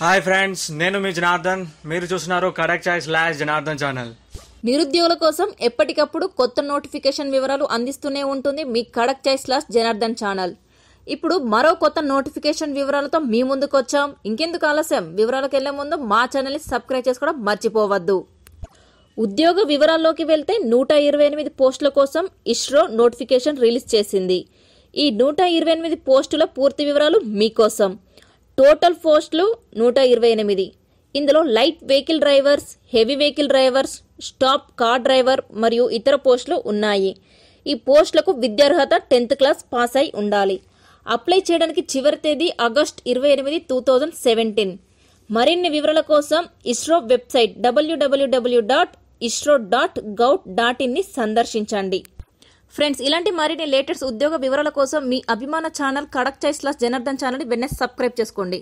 Hi friends నేను మీ జనార్దన్. మీరు చూస్తున్నారు కరెక్ట్ చాయిస్ లాస్ జనార్దన్ ఛానల్ నిరుద్యోగుల కోసం ఎప్పటికప్పుడు కొత్త నోటిఫికేషన్ వివరాలు అందిస్తూనే ఉంటుంది మీ కడక్ చాయిస్ లాస్ జనార్దన్ ఛానల్ ఇప్పుడు మరో కొత్త నోటిఫికేషన్ వివరాలతో మీ ముందుకు వచ్చాం. ఇంకెందుకు ఆలస్యం? వివరాలకు వెళ్ళే ముందు మా ఛానల్ని సబ్స్క్రైబ్ చేసుకోవడం మర్చిపోవద్దు. ఉద్యోగ వివరాల్లోకి వెళ్తే నూట ఇరవై ఎనిమిది పోస్టుల కోసం ఇస్రో నోటిఫికేషన్ రిలీజ్ చేసింది. ఈ నూట ఇరవై ఎనిమిది పోస్టుల పూర్తి వివరాలు మీకోసం. టోటల్ పోస్టులు నూట ఇరవై ఎనిమిది. ఇందులో light vehicle drivers heavy vehicle drivers staff car driver మరియు ఇతర పోస్టులు ఉన్నాయి. ఈ పోస్టులకు విద్యార్హత టెన్త్ క్లాస్ పాస్ అయి ఉండాలి. అప్లై చేయడానికి చివరి తేదీ ఆగస్ట్ ఇరవై ఎనిమిది టూ థౌజండ్ సెవెంటీన్. మరిన్ని వివరాల కోసం ISRO website W W W dot ISRO dot gov dot in సందర్శించండి. ఫ్రెండ్స్ ఇలాంటి మరిన్ని లేటెస్ట్ ఉద్యోగ వివరాల కోసం మీ అభిమాన ఛానల్ కడక్ చైస్లాస్ జనార్దన్ ఛానల్ని వెన్నెస్ సబ్స్క్రైబ్ చేసుకోండి.